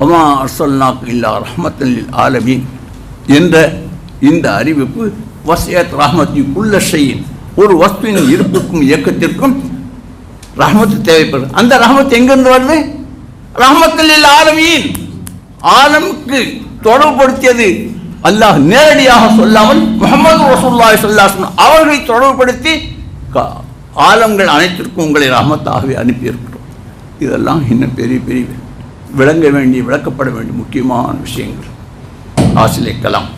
ஒமா அர்சல்நாக் இல்லா ரஹ்மத்தல் ஆலமீன் என்ற இந்த அறிவிப்பு வசியத் ரஹமத்தி உள்ள செய்யின் ஒரு வஸ்துவின் இருப்புக்கும் இயக்கத்திற்கும் ரஹமத்து தேவைப்படுது. அந்த ரஹமத் எங்கிருந்து வருது? ரஹமத்தில் ஆலமீன். ஆலமுக்கு தொடர்புபடுத்தியது அல்லாஹ் நேரடியாக சொல்லாமல் முகமது ரசூல்லாய் சொல்லாசன் அவர்களை தொடர்புபடுத்தி க- ஆலங்கள் அனைத்திற்கும் உங்களை ரஹமத்தாகவே அனுப்பியிருக்கிறோம். இதெல்லாம் இன்னும் பெரிய பெரிய விளங்க வேண்டிய விளக்கப்பட வேண்டிய முக்கியமான விஷயங்கள். ஆசிலை கலாம்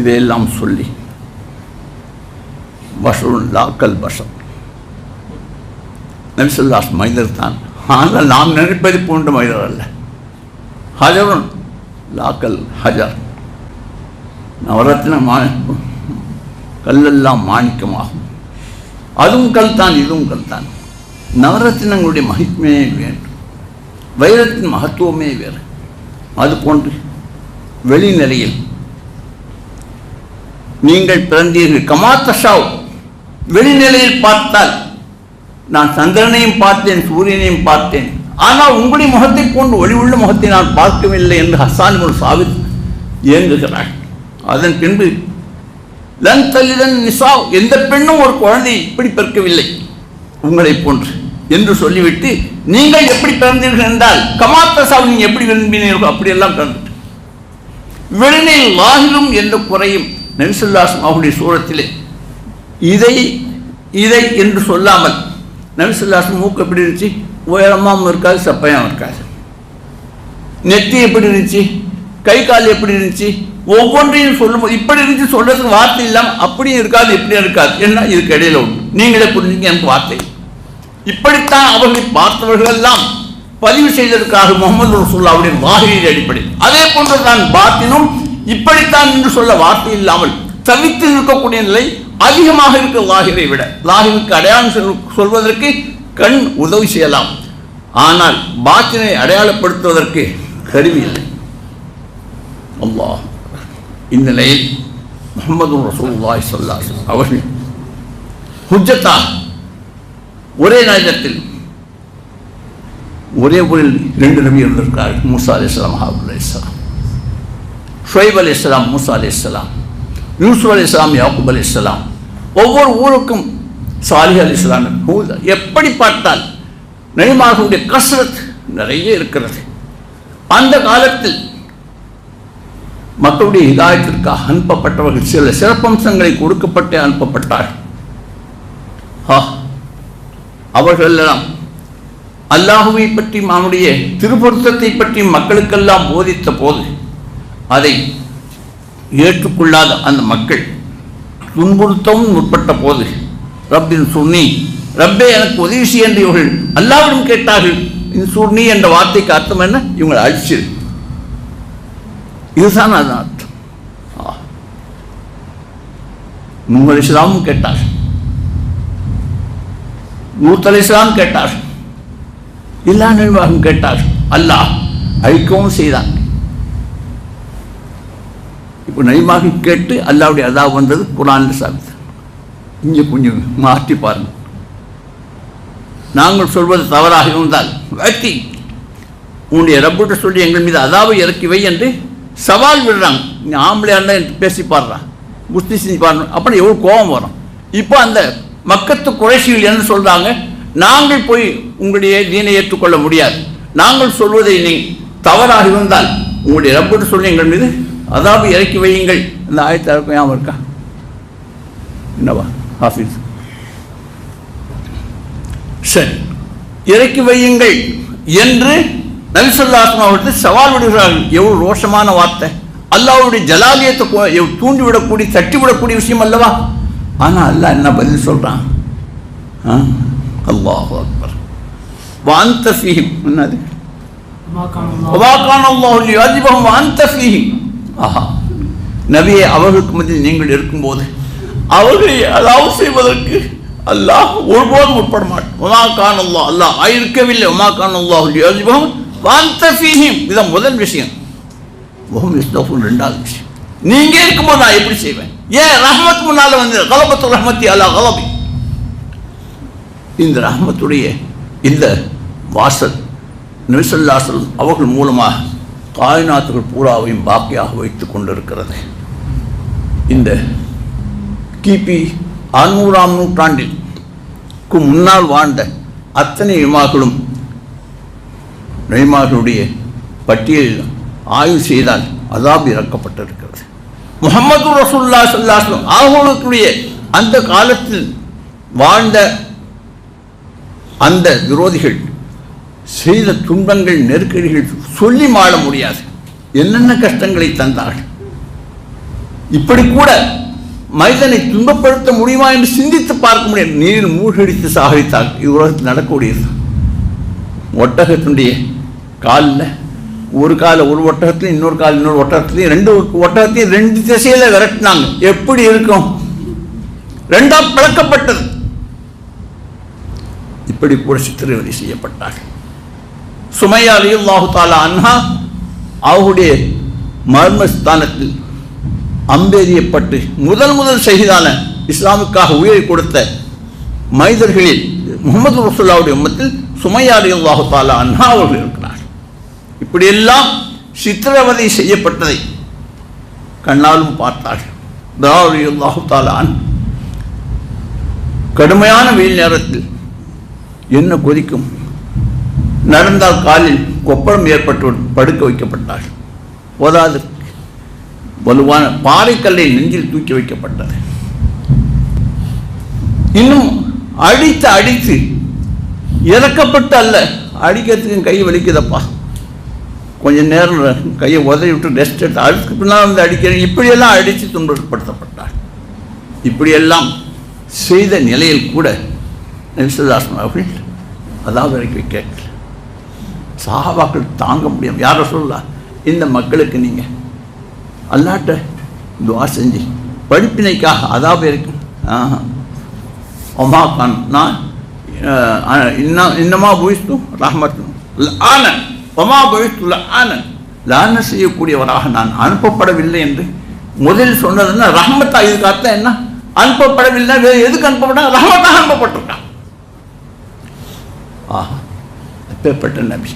இதையெல்லாம் சொல்லி பஷருன் லாக்கல் பஷர் நபிசுல்லாஸ் மனிதர் தான். ஆனால் நாம் நினைப்பது போன்ற மனிதர் அல்ல. ஹஜருன் லாக்கல் ஹஜர். நவரத்ன மா கல்லெல்லாம் மாணிக்கமாகும். அதுவும் கல் தான் இதுவும் கல் தான். நவரத்தினங்களுடைய மகிமையே வேண்டும் வைரத்தின் மகத்துவமே வேறு. அது போன்று வெளிநிலையில் நீங்கள் பிறந்தீர்கள். கமாத்தஷாவ் வெளிநிலையில் பார்த்தால் நான் சந்திரனையும் பார்த்தேன் சூரியனையும் பார்த்தேன். ஆனால் உங்களுடைய முகத்தை போன்று ஒளி உள்ள முகத்தை நான் பார்க்கவில்லை என்று ஹசான் ஒரு சாவித் இயங்குகிறாள் அதன் பின்பு லன் தலிதன் நிசாவ் எந்த பெண்ணும் ஒரு குழந்தை இப்படி பிறக்கவில்லை உங்களைப் போன்று. என்று சொல்லிவிட்டு நீங்கள் எப்படி பிறந்தீர்கள் என்றால் கமாத்தசாவை நீங்கள் எப்படி விரும்பினீர்களோ அப்படியெல்லாம் பிறந்துட்டு. வெளியில் லாகிலும் எந்த குறையும் நபிசுல்லாசம் அவருடைய சூழத்திலே இதை இதை என்று சொல்லாமல் நபிசுல்லாசம் மூக்கு எப்படி இருந்துச்சு? உயரமாகவும் இருக்காது சப்பையாகவும் இருக்காது. நெத்தி எப்படி இருந்துச்சு? கை கால் எப்படி இருந்துச்சு? ஒவ்வொன்றையும் சொல்லும்போது இப்படி இருந்துச்சு சொல்றதுக்கு வார்த்தை இல்லாமல் அப்படியும் இருக்காது இப்படியும் இருக்காது. என்ன இதுக்கு இடையில ஒன்று நீங்களே புரிஞ்சுங்க எனக்கு வார்த்தை இப்படித்தான் அவர்களை பார்த்தவர்கள் எல்லாம் பதிவு செய்ததற்காக முகமது ரசூல்லாவுடைய வாகிரியின் அடிப்படையில் அதே போன்று தான் பாத்தினும் இப்படித்தான் என்று சொல்ல வார்த்தை இல்லாமல் தவித்து இருக்கக்கூடிய நிலை அதிகமாக இருக்க லாகிரை விட. லாகிருக்கு அடையாளம் சொல்வதற்கு கண் உதவி செய்யலாம். ஆனால் பாத்தினை அடையாளப்படுத்துவதற்கு கருவி இல்லை. அல்லாஹ் இந்நிலையில் முகமது ரசூலுல்லாஹி ஸல்லல்லாஹு அவர்கள் ஹுஜ்ஜத்தா ஒரே நேரத்தில் ஒரே ஊரில் ரெண்டு நபி இருந்திருக்கார் மூசா அலி இஸ்லாம் ஹாபுல் அலி இஸ்லாம் ஷொய்ப் அலி இஸ்லாம் மூசா அலி இஸ்லாம் யூசுப் அலி இஸ்லாம் யாக்குப் அலி இஸ்லாம் ஒவ்வொரு ஊருக்கும் சாலிஹ் அலி இஸ்லாம் எப்படி பார்த்தால் நபிமார்களுடைய கசரத் நிறைய இருக்கிறது. அந்த காலத்தில் மக்களுடைய இதாயத்திற்காக அனுப்பப்பட்டவர்கள் சில சிறப்பம்சங்களை கொடுக்கப்பட்டே அனுப்பப்பட்டார்கள். ஆ அவர்கள் எல்லாம் அல்லாஹுவை பற்றி அவனுடைய திருப்பொருத்தத்தை பற்றி மக்களுக்கெல்லாம் போதித்த போது அதை ஏற்றுக்கொள்ளாத அந்த மக்கள் துன்புறுத்தவும் முற்பட்ட போது ரப்பின் சுர்ணி ரப்பே எனக்கு உதவி செய்ய என்று இவர்கள் அல்லாவிடம் கேட்டார்கள். இந்த சுர்ணி என்ற வார்த்தைக்கு அர்த்தம் என்ன? இவங்களை அழிச்சிரு. இதுதான் அதன் அர்த்தம். ஆ. கேட்டார்கள். இஸ்லாமும் கேட்டார் இஸ்லாம் கேட்டார். எல்லா நிர்வாகம் கேட்டார். அல்லாஹ் அழிக்கவும் செய்தான். இப்போ நயமாக கேட்டு அல்லாவுடைய அதா வந்தது குரான் சாப்பிட்டு. இங்கே கொஞ்சம் மாற்றி பாருங்க. நாங்கள் சொல்வது தவறாக இருந்தால் வெட்டி. உன்னுடைய ரப்பிட்ட சொல்லி எங்கள் மீது அதாவை இறக்கி வை என்று சவால் விடுறாங்க. நீ ஆம்பளையா இருந்தால் என்று பேசி பாடுறான் குஸ்தி செஞ்சு பாடுறோம் அப்புறம் எவ்வளோ கோபம் வரும். இப்போ அந்த மக்கத்து குறைசியில் என்ன சொல்கிறாங்க நாங்கள் போய் உங்களுடைய தீனை ஏற்றுக்கொள்ள முடியாது. நாங்கள் சொல்வதை நீ தவறாக இருந்தால் உங்களுடைய ரப்பிட்டு சொல்லி எங்கள் மீது அதாவது இறக்கி வையுங்கள். அந்த ஆயத்தை ஞாபகம் இருக்கா? என்னவா? ஹாஃபிஸ். சரி. இறக்கி வையுங்கள் என்று நபிசல்லாஸ்மா அவர்கள் சவால் விடுகிறார்கள். எவ்வளோ ரோஷமான வார்த்தை. அல்லாவுடைய ஜலாலியத்தை தூண்டிவிடக்கூடிய தட்டிவிடக்கூடிய விஷயம் அல்லவா? ஆனால் அல்ல என்ன பதில் சொல்கிறான் அல்லாஹ் அக்பர். வாந்த ஃபீஹிம் என்னது? ஆஹா. நபியை அவர்களுக்கு மத்தியில் நீங்கள் இருக்கும்போது அவர்களை அதாவது செய்வதற்கு அல்லாஹ் ஒருபோதும் உட்பட மாட்டோம் உமா கான் அல்லாஹ். ஆயிருக்கவில்லை உமா கான் அல்லாஹ் வாந்த ஃபீஹிம் இதான் முதல் விஷயம். ரெண்டாவது விஷயம். நீங்க இருக்கும்போது நான் எப்படி செய்வேன்? ஏன் ரஹமத் முன்னால வந்து கலபத்து ரஹமத்தி அல்லா கலபி? இந்த ரஹமத்துடைய இந்த வாசல் நபிசல்லாசல் அவர்கள் மூலமாக காய்நாத்துகள் பூராவையும் பாக்கியாக வைத்து கொண்டிருக்கிறது. இந்த கிபி அறுநூறாம் நூற்றாண்டிற்கு முன்னால் வாழ்ந்த அத்தனை இமாக்களும் நபிமார்களுடைய பட்டியலில் ஆய்வு செய்தால் அதாப் இறக்கப்பட்டிருக்கிறது. முகமது ரசூல்லா சொல்லாஸ்லம் அவர்களுடைய அந்த காலத்தில் வாழ்ந்த அந்த விரோதிகள் செய்த துன்பங்கள் நெருக்கடிகள் சொல்லி மாள முடியாது. என்னென்ன கஷ்டங்களை தந்தார்கள்? இப்படி கூட மனிதனை துன்பப்படுத்த முடியுமா என்று சிந்தித்து பார்க்க முடியாது. நீர் மூழ்கடித்து சாகரித்தால் இது உலகத்தில் நடக்கக்கூடியது. ஒட்டகத்தினுடைய காலில் ஒரு கால ஒரு ஒட்டகத்துலையும் இன்னொரு கால் இன்னொரு ஒட்டகத்துலையும் ரெண்டு ஒட்டகத்தையும் ரெண்டு திசையில விரட்டினாங்க. எப்படி இருக்கும்? ரெண்டா பிளக்கப்பட்டது. இப்படி கூட சித்திரவதை செய்யப்பட்டார் சுமையா அலியுல்லாஹு தாலா அன்ஹா அவருடைய மர்மஸ்தானத்தில் அம்பேதியப்பட்டு முதல் முதல் செய்தான இஸ்லாமுக்காக உயிரை கொடுத்த மைதர்களில் முகமது ரசூல்லாவுடைய உம்மத்தில் சுமையா அலியுல்லாஹு தாலா அன்ஹா அவர்கள் இருக்கிறார் இப்படியெல்லாம் சித்திரவதை செய்யப்பட்டதை கண்ணாலும் பார்த்தார்கள் தாவலியுல்லாஹு தாலா கடுமையான வெயில் நேரத்தில் என்ன கொதிக்கும்? நடந்தால் காலில் கொப்பளம் ஏற்பட்டு படுக்க வைக்கப்பட்டார் போதாது வலுவான பாறைக்கல்லை நெஞ்சில் தூக்கி வைக்கப்பட்டது. இன்னும் அடித்து அடித்து இறக்கப்பட்டு அல்ல அடிக்கிறதுக்கும் கை வலிக்குதப்பா. கொஞ்ச நேரம் கையை உதறி விட்டு ரெஸ்ட் எடுத்து அதுக்கு பின்னால் வந்து அடிக்கிறேன். இப்படியெல்லாம் அடித்து துன்பப்படுத்தப்பட்டார். இப்படியெல்லாம் செய்த நிலையில் கூட நபிசுல்லாசன் அவர்கள் அதாவது வரைக்கும் கேட்கல. சாபாக்கள் தாங்க முடியும் யாரை சொல்லலாம் இந்த மக்களுக்கு நீங்கள் அல்லாட்ட துவா செஞ்சு படிப்பினைக்காக அதாவது இருக்கும் ஆஹா. ஒமா கான் நான் அஹ், இன்னமா புயிஸ்து ரஹமத்தும் ஆன ஒமா ஆனந்த் ஆனன் லான செய்யக்கூடியவராக நான் அனுப்பப்படவில்லை என்று முதலில் சொன்னதுன்னா ரஹமத்தா இதுக்கு அர்த்தம் என்ன? அனுப்பப்படவில்லை வேறு எதுக்கு அனுப்பப்பட்டா ரஹமத்தாக அனுப்பப்பட்டிருக்கான். ஆஹா எப்பேற்பட்ட நபி.